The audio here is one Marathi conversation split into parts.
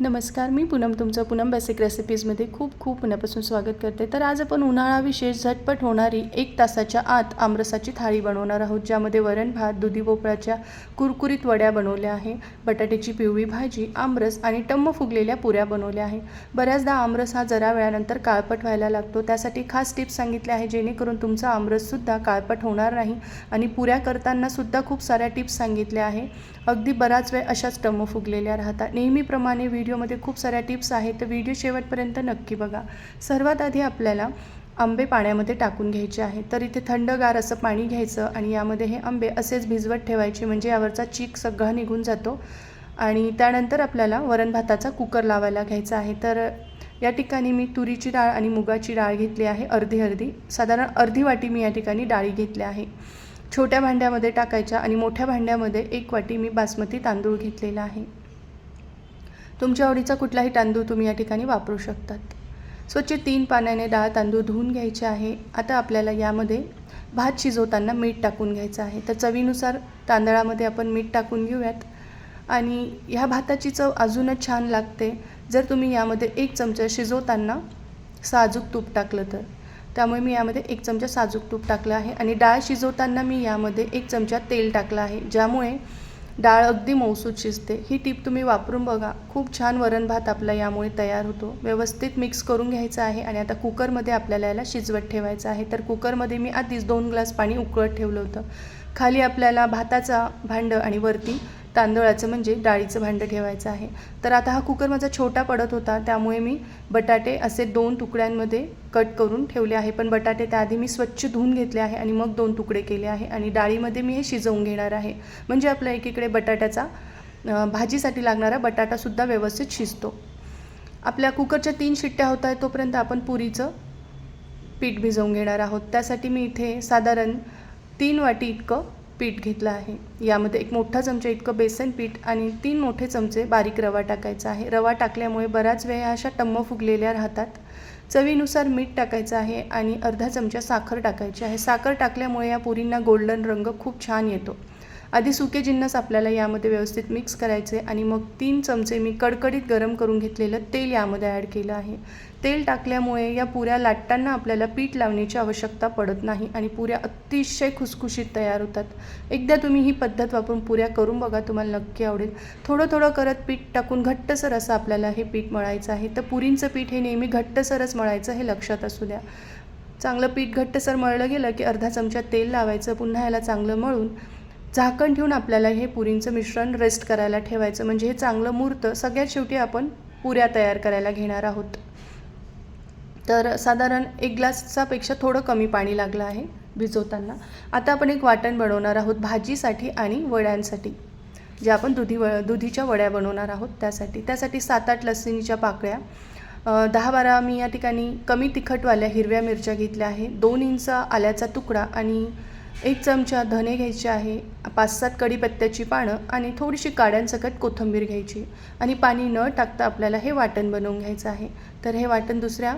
नमस्कार मी पूनम तुमचं पूनम बेसिक रेसिपीजमध्ये खूप खूप मनापासून स्वागत करते. तर आज आपण उन्हाळा विशेष झटपट होणारी एक तासाच्या आत आमरसाची थाळी बनवणार आहोत ज्यामध्ये वरण भात दुधी भोपळ्याच्या कुरकुरीत वड्या बनवल्या आहे बटाट्याची पिवळी भाजी आमरस आणि टम्म फुगलेल्या पुऱ्या बनवल्या आहे बऱ्याचदा आमरस हा जरा वेळानंतर काळपट व्हायला लागतो. त्यासाठी खास टिप्स सांगितल्या आहे जेणेकरून तुमचा आमरससुद्धा काळपट होणार नाही आणि पुऱ्या करतानासुद्धा खूप साऱ्या टिप्स सांगितल्या आहे अगदी बराच वेळ अशाच टम्म फुगलेल्या राहतात. नेहमीप्रमाणे व्हिडिओमध्ये खूप साऱ्या टिप्स आहेत तर व्हिडिओ शेवटपर्यंत नक्की बघा. सर्वात आधी आपल्याला आंबे पाण्यामध्ये टाकून घ्यायचे आहे. तर इथे थंडगार असं पाणी घ्यायचं आणि यामध्ये हे आंबे असेच भिजवत ठेवायचे म्हणजे यावरचा चीक सगळा निघून जातो. आणि त्यानंतर आपल्याला वरण भाताचा कुकर लावायला घ्यायचा आहे. तर या ठिकाणी मी तुरीची डाळ आणि मुगाची डाळ घेतली आहे अर्धी अर्धी. साधारण अर्धी वाटी मी या ठिकाणी डाळी घेतल्या आहे. छोट्या भांड्यामध्ये टाकायच्या आणि मोठ्या भांड्यामध्ये एक वाटी मी बासमती तांदूळ घेतलेला आहे. तुमच्या आवडीचा कुठलाही तांदूळ तुम्ही या ठिकाणी वापरू शकतात. स्वच्छ तीन पाण्याने डाळ तांदूळ धुवून घ्यायचे आहे. आता आपल्याला यामध्ये भात शिजवताना मीठ टाकून घ्यायचं आहे. तर चवीनुसार तांदळामध्ये आपण मीठ टाकून घेऊयात. आणि ह्या भाताची चव अजूनच छान लागते. जर तुम्ही यामध्ये एक चमचा शिजवताना साजूक तूप टाकलं तर. त्यामुळे मी यामध्ये एक चमचा साजूक तूप टाकलं आहे. आणि डाळ शिजवताना मी यामध्ये एक चमचा तेल टाकलं आहे. ज्यामुळे डाळ अगदी मौसूद शिजते. ही टीप तुम्ही वापरून बघा. खूप छान वरण भात आपला यामुळे तयार होतो. व्यवस्थित मिक्स करून घ्यायचा आहे आणि आता कुकरमध्ये आपल्याला याला शिजवत ठेवायचं आहे. तर कुकरमध्ये मी आधीच दोन ग्लास पाणी उकळत ठेवलं होतं. खाली आपल्याला भाताचा भांडं आणि वरती तांदळाचं म्हणजे डाळीचं भांडं ठेवायचं आहे. तर आता हा कुकर माझा छोटा पडत होता त्यामुळे मी बटाटे असे दोन तुकड्यांमध्ये कट करून ठेवले आहे. पण बटाटे त्याआधी मी स्वच्छ धुवून घेतले आहे आणि मग दोन तुकडे केले आहे आणि डाळीमध्ये मी हे शिजवून घेणार आहे. म्हणजे आपल्या एकीकडे बटाट्याचा भाजीसाठी लागणारा बटाटासुद्धा व्यवस्थित शिजतो. आपल्या कुकरच्या तीन शिट्ट्या होत आहेत तोपर्यंत आपण पुरीचं पीठ भिजवून घेणार आहोत. त्यासाठी मी इथे साधारण तीन वाटी इतकं पीठ घेतलं आहे. यामध्ये एक मोठा चमचा इतकं बेसन पीठ आणि तीन मोठे चमचे बारीक रवा टाकायचा आहे. रवा टाकल्यामुळे बऱ्याच वेळा अशा टम्म फुगलेल्या राहतात. चवीनुसार मीठ टाकायचं आहे आणि अर्धा चमचा साखर टाकायची आहे. साखर टाकल्यामुळे या पुरींना गोल्डन रंग खूप छान येतो. आधी सुके जिन्नस आपल्याला यामध्ये व्यवस्थित मिक्स करायचे आणि मग तीन चमचे मी कडकडीत गरम करून घेतलेलं तेल यामध्ये ॲड केलं आहे. तेल टाकल्यामुळे या पुऱ्या लाटताना आपल्याला पीठ लावण्याची आवश्यकता पडत नाही आणि पुऱ्या अतिशय खुसखुशीत तयार होतात. एकदा तुम्ही ही पद्धत वापरून पुऱ्या करून बघा तुम्हाला नक्की आवडेल. थोडं थोडं करत पीठ टाकून घट्टसर असं आपल्याला हे पीठ मळायचं आहे. तर पुरींचं पीठ हे नेहमी घट्टसरच मळायचं हे लक्षात असू द्या. चांगलं पीठ घट्टसर मळलं गेलं की अर्धा चमचा तेल लावायचं पुन्हा याला चांगलं मळून झाकण ठेवून आपल्याला हे पुरींचं मिश्रण रेस्ट करायला ठेवायचं. म्हणजे हे चांगलं मूर्त सगळ्यात शेवटी आपण पुऱ्या तयार करायला घेणार आहोत. तर साधारण एक ग्लासचापेक्षा थोडं कमी पाणी लागलं आहे भिजवताना. आता आपण एक वाटण बनवणार आहोत भाजीसाठी आणि वड्यांसाठी. जे आपण दुधी व दुधीच्या वड्या बनवणार आहोत त्यासाठी. त्यासाठी सात आठ लसणीच्या पाकळ्या. दहा बारा मी या ठिकाणी कमी तिखटवाल्या हिरव्या मिरच्या घेतल्या आहे. दोन इंच आल्याचा तुकडा आणि एक चमचा धने घ्यायचे आहे पाच सात कढीपत्त्याची पानं आणि थोडीशी काड्यांसकट कोथिंबीर घ्यायची. आणि पाणी न टाकता आपल्याला हे वाटण बनवून घ्यायचं आहे. तर हे वाटण दुसऱ्या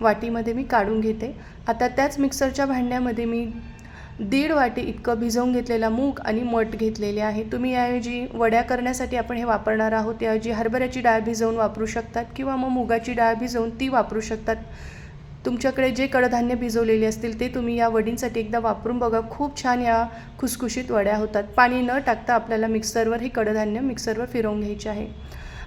वाटीमध्ये मी काढून घेते. आता त्याच मिक्सरच्या भांड्यामध्ये मी दीड वाटी इतकं भिजवून घेतलेला मूग आणि मठ घेतलेले आहे. तुम्ही याऐवजी वड्या करण्यासाठी आपण हे वापरणार आहोत. त्याऐवजी हरभऱ्याची डाळ भिजवून वापरू शकतात किंवा मग मुगाची डाळ भिजवून ती वापरू शकतात. तुमच्याकडे जे कडधान्य भिजवलेले असतील ते तुम्ही या वडींसाठी एकदा वापरून बघा. खूप छान या खुसखुशीत वड्या होतात. पाणी न टाकता आपल्याला मिक्सरवर हे कडधान्य मिक्सरवर फिरवून घ्यायचे आहे.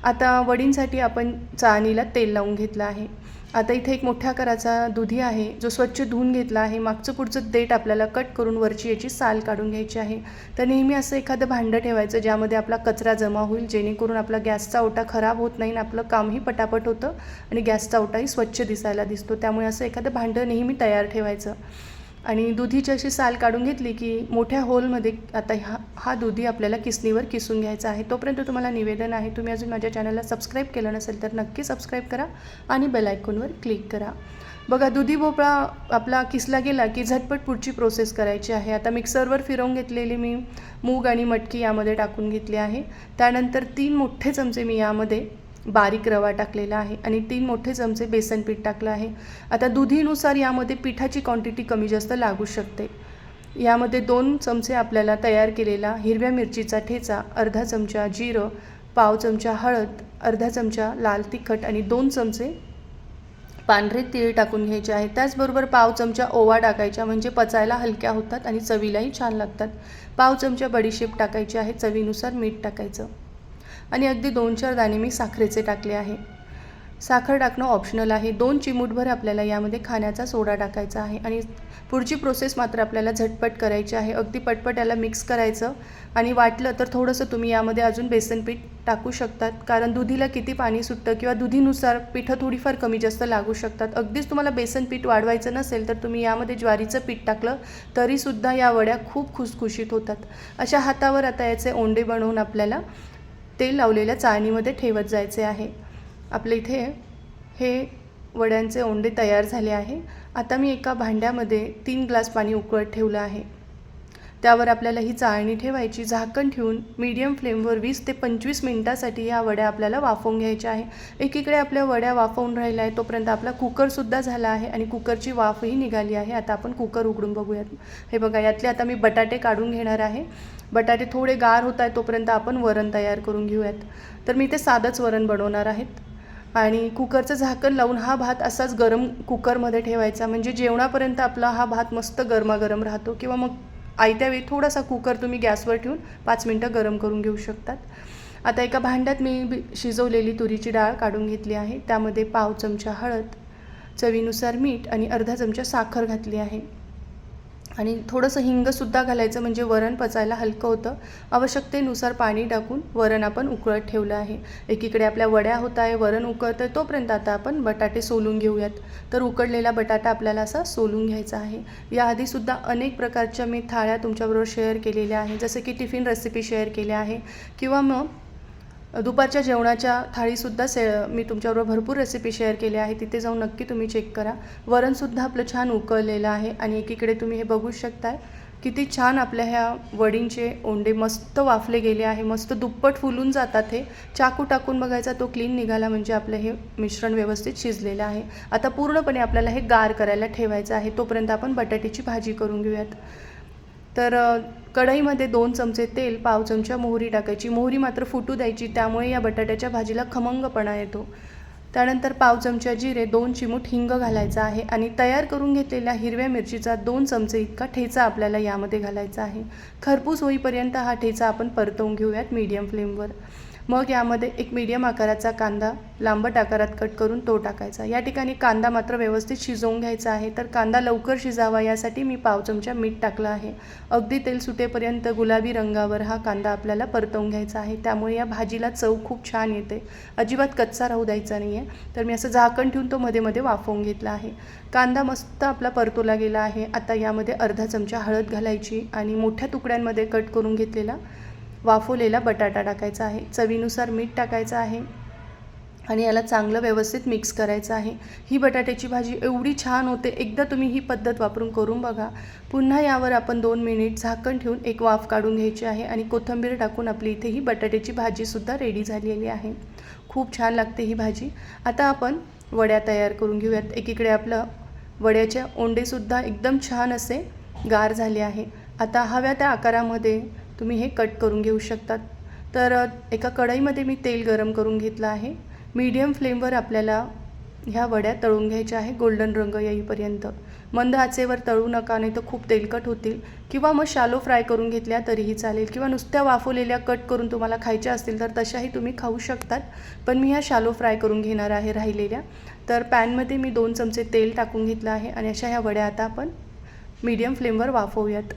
आता वडींसाठी आपण चाळणीला तेल लावून घेतलं आहे. आता इथे एक मोठ्या आकाराचा दुधी आहे जो स्वच्छ धुवून घेतला आहे. मागचं पुढचं देठ आपल्याला कट करून वरची याची साल काढून घ्यायची आहे. तर नेहमी असं एखादं भांडं ठेवायचं ज्यामध्ये आपला कचरा जमा होईल जेणेकरून आपला गॅसचा ओटा खराब होत नाही आणि आपलं कामही पटापट होतं आणि गॅसचा ओटाही स्वच्छ दिसायला दिसतो. त्यामुळे असं एखादं भांडं नेहमी तयार ठेवायचं. आणि दुधीची अशी साल काढून घेतली की मोठ्या होलमध्ये आता हा हा दुधी आपल्याला किसणीवर किसून घ्यायचा आहे. तोपर्यंत तुम्हाला निवेदन आहे. तुम्ही अजून माझ्या चॅनलला सबस्क्राईब केलं नसेल तर नक्की सबस्क्राईब करा आणि बेलायकॉनवर क्लिक करा. बघा दुधी भोपळा आपला किसला गेला की झटपट पुढची प्रोसेस करायची आहे. आता मिक्सरवर फिरवून घेतलेली मी मूग आणि मटकी यामध्ये टाकून घेतली आहे. त्यानंतर तीन मोठे चमचे मी यामध्ये बारीक रवा टाकलेला आहे आणि तीन मोठे चमचे बेसन पीठ टाकलं आहे. आता दुधीनुसार यामध्ये पिठाची क्वांटिटी कमी जास्त लागू शकते. यामध्ये दोन चमचे आपल्याला तयार केलेला हिरव्या मिरचीचा ठेचा अर्धा चमचा जिरं पाव चमचा हळद अर्धा चमचा लाल तिखट आणि दोन चमचे पांढरे तीळ टाकून घ्यायचे आहे. त्याचबरोबर पाव चमचा ओवा टाकायचा म्हणजे पचायला हलक्या होतात आणि चवीलाही छान लागतात. पाव चमचा बडीशेप टाकायची आहे चवीनुसार मीठ टाकायचं. आणि अगदी दोन चार दाणे मी साखरेचे टाकले आहे. साखर टाकणं ऑप्शनल आहे. दोन चिमूटभर आपल्याला यामध्ये खाण्याचा सोडा टाकायचा आहे आणि पुढची प्रोसेस मात्र आपल्याला झटपट करायची आहे. अगदी पटपट याला मिक्स करायचं आणि वाटलं तर थोडंसं तुम्ही यामध्ये अजून बेसन पीठ टाकू शकतात. कारण दुधीला किती पाणी सुटतं किंवा दुधीनुसार पिठं थोडीफार कमी जास्त लागू शकतात. अगदीच तुम्हाला बेसन पीठ वाढवायचं नसेल तर तुम्ही यामध्ये ज्वारीचं पीठ टाकलं तरीसुद्धा या वड्या खूप खुसखुशीत होतात. अशा हातावर आता याचे ओंडे बनवून आपल्याला तेल लावलेल्या चाळणीमध्ये ठेवत जायचे आहे. आपल्या इथे हे वड्यांचे ओंडे तयार झाले आहे. आता मी एका भांड्यामध्ये तीन ग्लास पाणी उकळत ठेवलं आहे. त्यावर आपल्याला ही चाळणी ठेवायची. झाकण ठेवून मीडियम फ्लेमवर वीस ते पंचवीस मिनटासाठी या वड्या आपल्याला वाफवून घ्यायच्या आहे. एकीकडे आपल्या वड्या वाफवून राहिल्या आहे तोपर्यंत आपला कुकरसुद्धा झाला आहे आणि कुकरची वाफही निघाली आहे. आता आपण कुकर उघडून बघूयात. हे बघा यातले आता मी बटाटे काढून घेणार आहे. बटाटे थोडे गार होत आहे तोपर्यंत आपण वरण तयार करून घेऊयात. तर मी ते साधंच वरण बनवणार आहेत. आणि कुकरचं झाकण लावून हा भात असाच गरम कुकरमध्ये ठेवायचा. म्हणजे जेवणापर्यंत आपला हा भात मस्त गरमागरम राहतो. किंवा मग आयत्या वेळी थोडासा कुकर तुम्ही गॅसवर ठेवून पाच मिनटं गरम करून घेऊ शकतात. आता एका भांड्यात मी बी- शिजवलेली तुरीची डाळ काढून घेतली आहे. त्यामध्ये पाव चमचा हळद चवीनुसार मीठ आणि अर्धा चमचा साखर घातली आहे. आणि थोडंसं हिंगसुद्धा घालायचं म्हणजे वरण पचायला हलकं होतं. आवश्यकतेनुसार पाणी टाकून वरण आपण उकळत ठेवलं आहे. एकीकडे आपल्या वड्या होत आहे वरण उकळतं आहे तोपर्यंत आता आपण बटाटे सोलून घेऊयात. तर उकडलेला बटाटा आपल्याला असा सोलून घ्यायचा आहे. याआधीसुद्धा अनेक प्रकारच्या मी थाळ्या तुमच्याबरोबर शेअर केलेल्या आहे जसं की टिफिन रेसिपी शेअर केल्या आहे. किंवा मग दुपारच्या जेवणाच्या थाळीसुद्धा से मी तुमच्याबरोबर भरपूर रेसिपी शेअर केल्या आहे तिथे जाऊन नक्की तुम्ही चेक करा. वरणसुद्धा आपलं छान उकळलेलं आहे आणि एकीकडे तुम्ही हे बघू शकताय. किती छान आपल्या ह्या वडींचे ओंडे मस्त वाफले गेले आहे. मस्त दुप्पट फुलून जातात हे. चाकू टाकून बघायचा तो क्लीन निघाला म्हणजे आपलं हे मिश्रण व्यवस्थित शिजलेलं आहे. आता पूर्णपणे आपल्याला हे गार करायला ठेवायचं आहे. तोपर्यंत आपण बटाट्याची भाजी करून घेऊयात. तर कढईमध्ये दोन चमचे तेल पाव चमचा मोहरी टाकायची. मोहरी मात्र फुटू द्यायची त्यामुळे या बटाट्याच्या भाजीला खमंगपणा येतो. त्यानंतर पाव चमचा जिरे दोन चिमूट हिंग घालायचा आहे आणि तयार करून घेतलेल्या हिरव्या मिरचीचा दोन चमचे इतका ठेचा आपल्याला यामध्ये घालायचा आहे. खरपूस होईपर्यंत हा ठेचा आपण परतवून घेऊयात मीडियम फ्लेमवर. मग यामध्ये एक मीडियम आकाराचा कांदा लांबट आकारात कट करून तो टाकायचा. या ठिकाणी कांदा मात्र व्यवस्थित शिजवून घ्यायचा आहे. तर कांदा लवकर शिजावा यासाठी मी पाव चमचा मीठ टाकलं आहे. अगदी तेल सुटेपर्यंत गुलाबी रंगावर हा कांदा आपल्याला परतवून घ्यायचा आहे. त्यामुळे या भाजीला चव खूप छान येते. अजिबात कच्चा राहू द्यायचा नाही आहे तर मी असं झाकण ठेवून तो मध्ये मध्ये वाफवून घेतला आहे. कांदा मस्त आपला परतवला गेला आहे. आता यामध्ये अर्धा चमचा हळद घालायची आणि मोठ्या तुकड्यांमध्ये कट करून घेतलेला वाफवलेला बटाटा टाकायचा आहे. चवीनुसार मीठ टाकायचं आहे आणि याला चांगलं व्यवस्थित मिक्स करायचं आहे. ही बटाट्याची भाजी एवढी छान होते. एकदा तुम्ही ही पद्धत वापरून करून बघा. पुन्हा यावर आपण दोन मिनिट झाकण ठेवून एक वाफ काढून घ्यायची आहे आणि कोथिंबीर टाकून आपली इथे ही बटाट्याची भाजीसुद्धा रेडी झालेली आहे. खूप छान लागते ही भाजी. आता आपण वड्या तयार करून घेऊयात. एकीकडे आपलं वड्याच्या ओंडेसुद्धा एकदम छान असे गार झाले आहे. आता हव्या त्या आकारामध्ये तुम्ही हे कट करून घेऊ शकतात. तर एका कढईमध्ये मी तेल गरम करून घेतलं आहे. मीडियम फ्लेमवर आपल्याला ह्या वड्या तळून घ्यायच्या आहे गोल्डन रंग येईपर्यंत. मंद आचेवर तळू नका नाही तर खूप तेलकट होतील. किंवा मग शालो फ्राय करून घेतल्या तरीही चालेल. किंवा नुसत्या वाफवलेल्या कट करून तुम्हाला खायच्या असतील तर तशाही तुम्ही खाऊ शकतात. पण मी ह्या शालो फ्राय करून घेणार आहे राहिलेल्या. तर पॅनमध्ये मी दोन चमचे तेल टाकून घेतलं आहे आणि अशा ह्या वड्या आता आपण मीडियम फ्लेमवर वाफवूयात.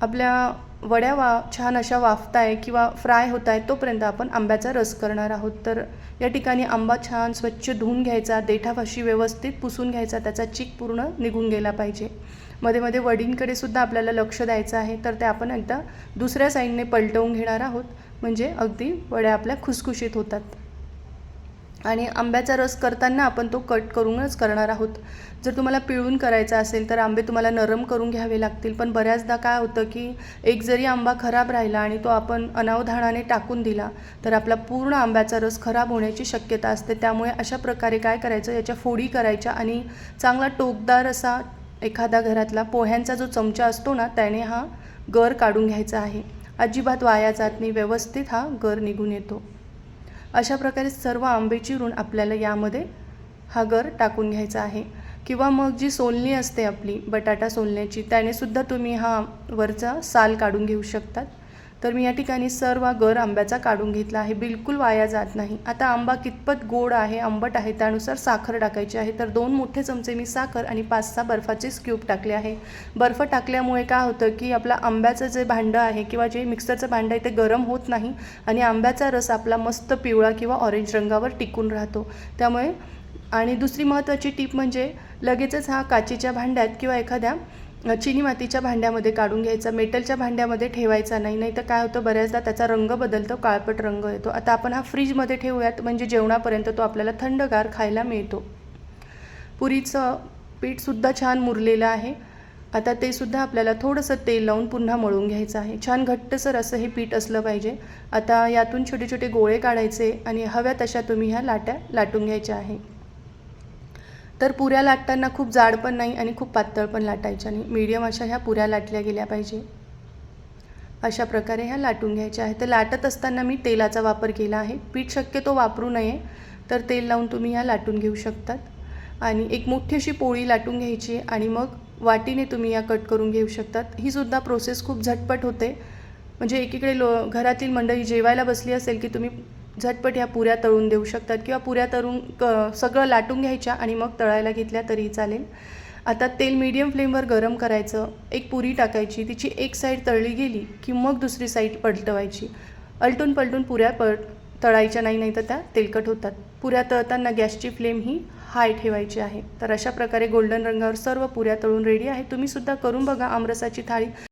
आपल्या वड्या वा छान अशा वाफताय किंवा फ्राय होत आहेत तोपर्यंत आपण आंब्याचा रस करणार आहोत. तर या ठिकाणी आंबा छान स्वच्छ धुवून घ्यायचा देठापाशी व्यवस्थित पुसून घ्यायचा त्याचा चीक पूर्ण निघून गेला पाहिजे. मध्ये मध्ये वडींकडे सुद्धा आपल्याला लक्ष द्यायचं आहे तर ते आपण एकदा दुसऱ्या साईडने पलटवून घेणार आहोत. म्हणजे अगदी वड्या आपल्या खुसखुशीत होतात. आणि आंब्याचा रस करताना आपण तो कट करूनच करणार आहोत. जर तुम्हाला पिळून करायचा असेल तर आंबे तुम्हाला नरम करून घ्यावे लागतील. पण बऱ्याचदा काय होतं की एक जरी आंबा खराब राहिला आणि तो आपण अनावधानाने टाकून दिला तर आपला पूर्ण आंब्याचा रस खराब होण्याची शक्यता असते. त्यामुळे अशा प्रकारे काय करायचं? याच्या फोडी करायच्या आणि चांगला टोकदार असा एखादा घरातला पोह्यांचा जो चमचा असतो ना त्याने हा गर काढून घ्यायचा आहे. अजिबात वाया जात नाही. व्यवस्थित हा गर निघून येतो. अशा प्रकारे सर्व आंबे चिरून आपल्याला यामध्ये हा गर टाकून घ्यायचा आहे. किंवा मग जी सोलणी असते आपली बटाटा सोलण्याची त्यानेसुद्धा तुम्ही हा वरचा साल काढून घेऊ शकतात. तर मी या ठिकाणी सर्व गर आंब्याचा काढून घेतला आहे. बिलकुल वाया जात नाही. आता आंबा कितपत गोड आहे आंबट आहे त्यानुसार साखर टाकायची आहे. तर दोन मोठे चमचे मी साखर आणि पाच सहा बर्फाचे स्क्यूब टाकले आहे. बर्फ टाकल्यामुळे काय होतं की आपला आंब्याचं जे भांडं आहे किंवा जे मिक्सरचं भांडं आहे ते गरम होत नाही आणि आंब्याचा रस आपला मस्त पिवळा किंवा ऑरेंज रंगावर टिकून राहतो. त्यामुळे आणि दुसरी महत्त्वाची टीप म्हणजे लगेचच हा काचेच्या भांड्यात किंवा एखाद्या चिनी मातीच्या भांड्यामध्ये काढून घ्यायचा मेटलच्या भांड्यामध्ये ठेवायचा नाही नाही तर काय होतं बऱ्याचदा त्याचा रंग बदलतो काळपट रंग येतो. आता आपण हा फ्रीजमध्ये ठेवूयात म्हणजे जेवणापर्यंत तो आपल्याला थंडगार खायला मिळतो. पुरीचं पीठसुद्धा छान मुरलेलं आहे. आता ते सुद्धा आपल्याला थोडंसं तेल लावून पुन्हा मळून घ्यायचं आहे. छान घट्टसर असं हे पीठ असलं पाहिजे. आता यातून छोटे छोटे गोळे काढायचे आणि हव्या तशा तुम्ही ह्या लाट्या लाटून घ्यायच्या आहे. तर पुऱ्या लाटताना खूप जाड पण नाही आणि खूप पातळ पण लाटायच्या नाही मीडियम अशा ह्या पुऱ्या लाटल्या गेल्या पाहिजे. अशा प्रकारे ह्या लाटून घ्यायच्या आहेत. तर लाटत असताना मी तेलाचा वापर केला आहे. पीठ शक्यतो वापरू नये तर तेल लावून तुम्ही ह्या लाटून घेऊ शकतात. आणि एक मोठी अशी पोळी लाटून घ्यायची आणि मग वाटीने तुम्ही या कट करून घेऊ शकतात. ही सुद्धा प्रोसेस खूप झटपट होते. म्हणजे एकीकडे लो घरातील मंडळी जेवायला बसली असेल की तुम्ही झटपट ह्या पुऱ्या तळून देऊ शकतात किंवा पुऱ्या तळून क सगळं लाटून घ्यायच्या आणि मग तळायला घेतल्या तरीही चालेल. आता तेल मीडियम फ्लेमवर गरम करायचं एक पुरी टाकायची तिची एक साईड तळली गेली की मग दुसरी साईड पलटवायची. अलटून पलटून पुऱ्या पळ तळायच्या नाही नाही तर त्या तेलकट होतात. पुऱ्या तळताना गॅसची फ्लेम ही हाय ठेवायची आहे. तर अशा प्रकारे गोल्डन रंगावर सर्व पुऱ्या तळून रेडी आहे. तुम्हीसुद्धा करून बघा आमरसाची थाळी.